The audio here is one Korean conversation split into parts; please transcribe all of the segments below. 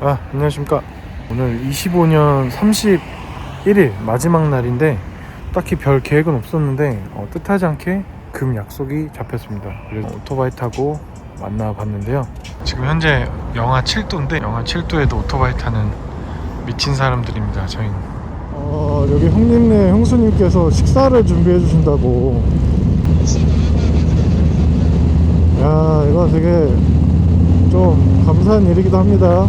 아, 안녕하십니까. 오늘 25년 31일 마지막 날인데 딱히 별 계획은 없었는데 어, 뜻하지 않게 금 약속이 잡혔습니다. 그래서 오토바이 타고 만나봤는데요. 지금 현재 영하 7도인데 영하 7도에도 오토바이 타는 미친 사람들입니다. 저희는. 어, 여기 형님네 형수님께서 식사를 준비해 주신다고. 야, 이거 되게 좀 감사한 일이기도 합니다.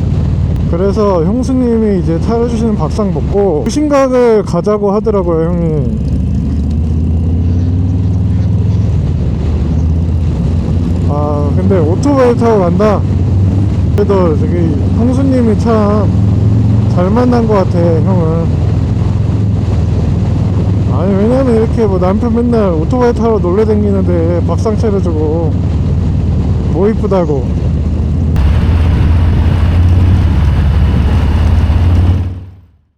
그래서 형수님이 이제 차려주시는 밥상 먹고 후신각을 가자고 하더라고요, 형님. 아, 근데 오토바이 타고 간다. 그래도 저기 형수님이 참 잘 만난 것 같아, 형은. 아니, 왜냐면 이렇게 뭐 남편 맨날 오토바이 타러 놀래 댕기는데 밥상 차려주고 뭐 이쁘다고.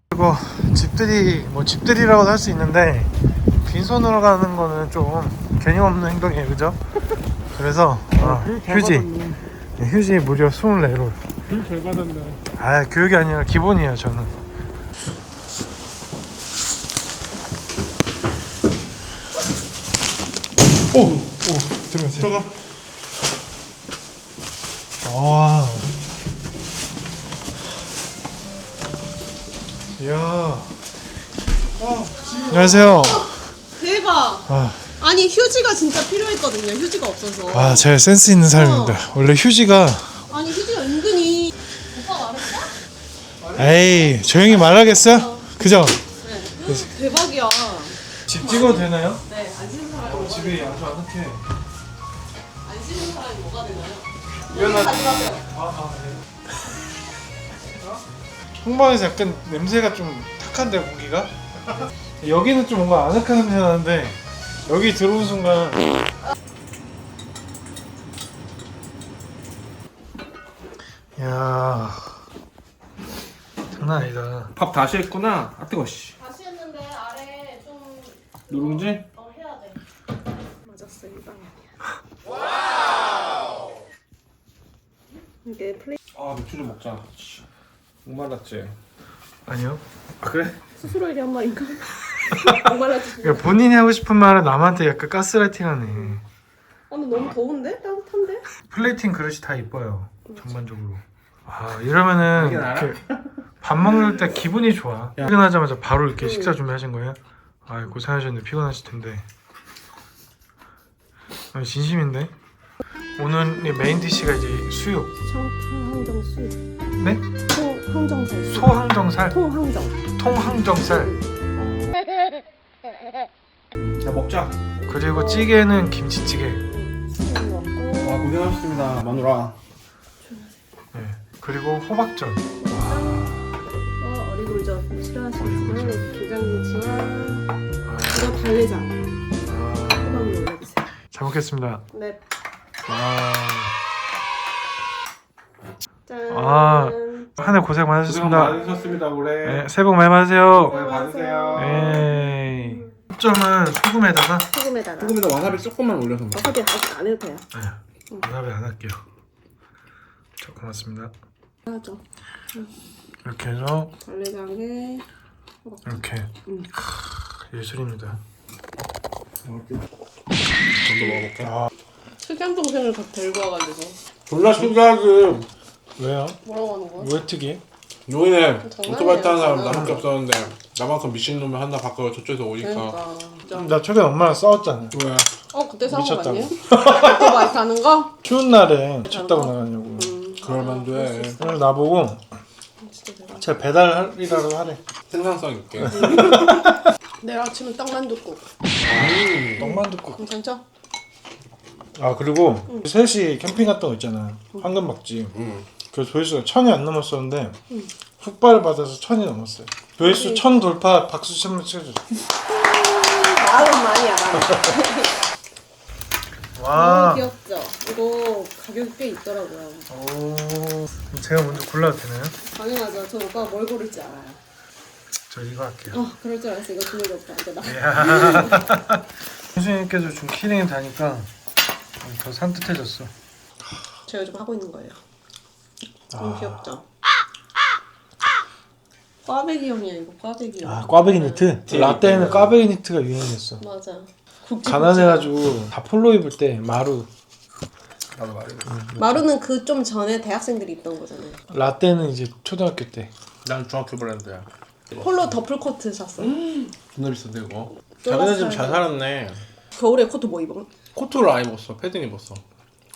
그리고 집들이 뭐 집들이라고도 할 수 있는데 빈손으로 가는 거는 좀 개념 없는 행동이에요 그죠? 그래서 어, 휴지 네, 휴지 무려 24롤 잘 받았네. 아 교육이 아니라 기본이에요 저는 오! 오! 들어가세요 들어가. 와. 이야. 안녕하세요. 대박. 아, 아니 휴지가 진짜 필요했거든요. 휴지가 없어서. 아, 제가 센스 있는 사람입니다. 원래 휴지가 아니 휴지가 은근히 오빠 말했어? 에이 조용히 말하겠어? 그죠? 네. 대박이야. 집 찍어도 되나요? 네. 안 씻는 사람이 집이 아주 아늑해. 안 씻는 사람이 뭐가 되나요? 가져가세요. 홍방에서 약간 냄새가 좀 탁한데 공기가? 여기는 좀 뭔가 아늑한 냄새 나는데 여기 들어온 순간 야 장난 아니다 밥 다시 했구나. 아 뜨거 씨. 다시 했는데 아래 좀 누룽지? 더 해야 돼. 맞았어 이 방향이야. 이게 플레이 아 맥주 좀 먹자. 씨. 목말랐지. 아니요 아 그래? 스스로 일이 한 말인가? 목말라지. 그러니까 본인이 하고 싶은 말을 남한테 약간 가스라이팅하네 아 근데 너무 더운데? 따뜻한데? 플레이팅 그릇이 다 이뻐요 전반적으로 아 이러면은 이게? 이렇게 밥 먹을 때 기분이 좋아 퇴근하자마자 바로 이렇게 식사 준비하신 거예요? 아 고생하셨는데 피곤하실 텐데 아, 진심인데 오늘 메인 디시가 이제 수육 청항정 수. 네? 통항정살 수. 소항정살 통항정. 통항정살 자 먹자. 그리고 찌개는 김치찌개 수육 아. 고생하셨습니다 마누라. 네. 그리고 호박전 어, 어리굴젓 싫어하시는. 김장김치와 아, 이거 달래장 아, 호박 올려주세요. 잘 먹겠습니다 네. 아, 짠. 아. 한 해 고생 많으셨습니다 많으셨습니다 올해. 네, 새해 복 많이 받으세요 네, 받으세요. 에이. 초점은 소금에다가 소금에다가 소금에다 와사비 조금만 올려서 먹어. 와사비 아직 안 해도 돼요. 네, 와사비 안 할게요. 자, 고맙습니다. 하죠. 이렇게 해서 달래장에 이렇게 음. 크, 예술입니다. 먼저 먹어볼까? 특이한 동생을 가- 데리고 와가지고 졸라 신기하지. 왜요? 뭐라고 하는 거야? 왜 특이? 요인에 장난이야, 오토바이 타는 사람 장난. 나밖에 없었는데 나만큼 미친놈이 하나 바꿔 저쪽에서 오니까 그러니까 진짜. 나 최근에 엄마랑 싸웠잖아. 왜? 어 그때 거 미쳤다고. 아니에요? 오토바이 타는 거? 추운 날에 집 타고 나가냐고. 음. 그러면 돼. 그래서 나보고 진짜 대박. 제가 배달이라도 하래. 생산성 있게. 내일 아침은 떡만둣국. 떡만 듣고. 괜찮죠? 아 그리고 셋이 캠핑 갔던 거 있잖아. 황금박지. 응. 그 조회수가 천이 안 넘었었는데 훅발을 받아서 천이 넘었어요. 조회수 천 돌파 박수 한번 쳐줘. 마흔. 너무 와. 귀엽죠? 이거 가격이 꽤 있더라고요. 오. 제가 먼저 골라도 되나요? 당연하죠. 저 오빠가 뭘 고를지 알아요. 저 이거 할게요. 어, 그럴 줄 알았어. 이거 주는 오빠. 이제 나. 이야. 선생님께서 준 키링이 다니까 더 산뜻해졌어. 제가 요즘 하고 있는 거예요. 너무 귀엽죠? 꽈배기 형이야 이거 꽈배기 형. 아 꽈배기 니트? 라떼는 꽈배기 니트가 유행했어. 맞아. 국지 가난해가지고 다 폴로 입을 때 마루. 나도 말해. 마루는 그 좀 전에 대학생들이 입던 거잖아요. 라떼는 이제 초등학교 때. 난 중학교 브랜드야. 폴로 더플 코트 샀어. 존나 비싼데. 쫄았어요. 자기네 집잘 살았네. 겨울에 코트 뭐 입어? 코트를 안 입었어. 패딩 입었어.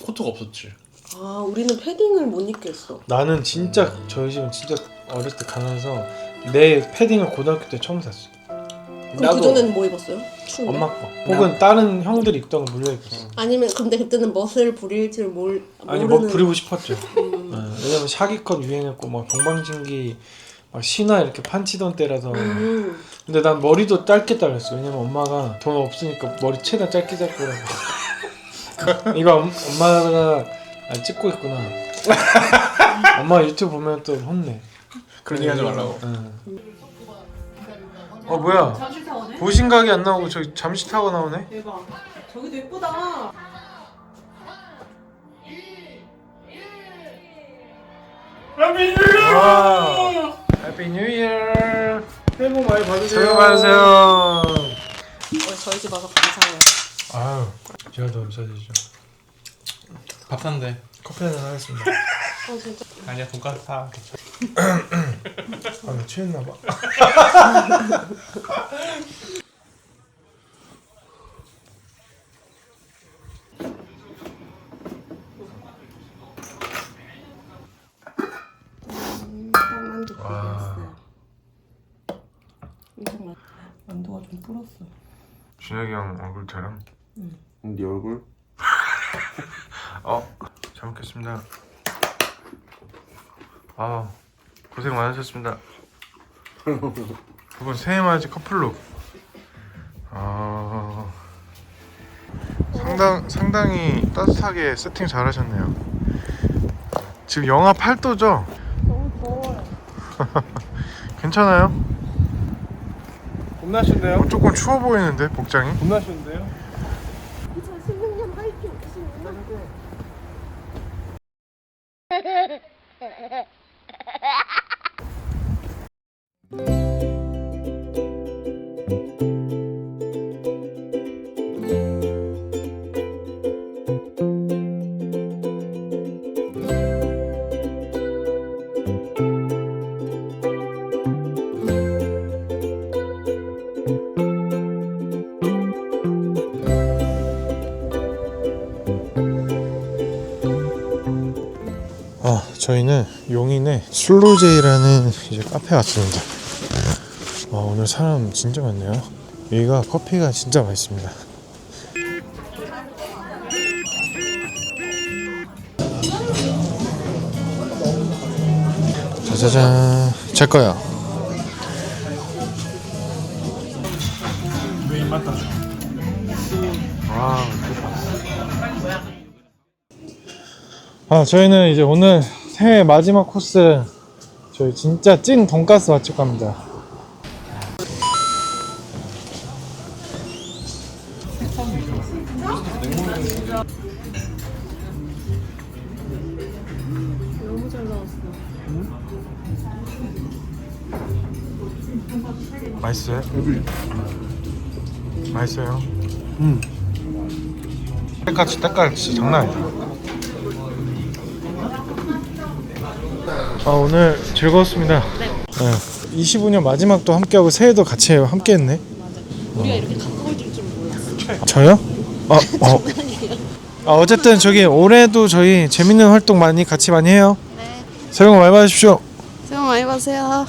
코트가 없었지. 아 우리는 패딩을 못 입겠어. 나는 진짜 저희 집은 진짜 어렸을 때 가난해서 내 패딩을 고등학교 때 처음 샀어. 그럼 그 전에는 뭐 입었어요? 추운데? 엄마 거. 혹은 다른 형들이 입던 거 물려 입었어. 아니면 근데 그때는 멋을 부릴 줄 몰, 아니 모르는 뭐 부리고 싶었죠. 네, 왜냐면 샤기컷 유행했고 막 동방신기 막 신화 이렇게 판치던 때라서. 음. 근데 난 머리도 짧게 잘랐어. 왜냐면 엄마가 돈 없으니까 머리 최대한 짧게 잡고라고. 이거 엄, 엄마가 아, 찍고 있구나. 엄마 유튜브 보면 또 혼내. 그런 얘기 하지 말라고. 응. 어 뭐야? 보신각이 안 나오고 저기 잠시 타고 나오네. 대박. 저기도 예쁘다. 와. 해피 뉴 이어. 새해 복 많이 받으세요. 새해 복 받으세요. 어, 저희 집 와서 감사해요. 아유, 제가 더 감사드리죠. 밥 산대. 커피 한잔 하겠습니다. 어 진짜. 아니야 돈까스 사. 괜찮아. 아, 나 취했나 봐. 음, 만두 와. 구웠어요. 엄청 맛. 만두가 좀 불었어. 준혁이 형 얼굴처럼. 네 얼굴? 어, 잘 먹겠습니다. 아, 고생 많으셨습니다. 두분 새해 맞이 커플룩. 아, 상당 상당히 따뜻하게 세팅 잘하셨네요. 지금 영하 8도죠? 너무 더워요. 괜찮아요? 겁나 신데요? 어, 조금 추워 보이는데 복장이? 겁나 신데요? 2016년 하이킹 오시는구나. 저희는 용인의 슬로제이라는 이제 카페에 왔습니다. 와, 오늘 사람 진짜 많네요. 여기가 커피가 진짜 맛있습니다. 짜자잔, 제. 와, 아 저희는 이제 오늘 새해 마지막 코스. 저희 진짜 찐 돈가스 맛집 갑니다. 너무 잘 나왔어. 맛있어요? 맛있어요. 음. 때까지 때깔 진짜 장난 아니다 아 오늘 즐거웠습니다 네. 25년 마지막도 함께하고 새해도 같이 함께했네 우리가 이렇게 가까워질 줄 몰랐어. 저요? 아, 어. 아 어쨌든 저기 올해도 저희 재밌는 활동 많이 같이 많이 해요. 네. 새해 복 많이 받으십시오. 새해 복 많이 받으세요.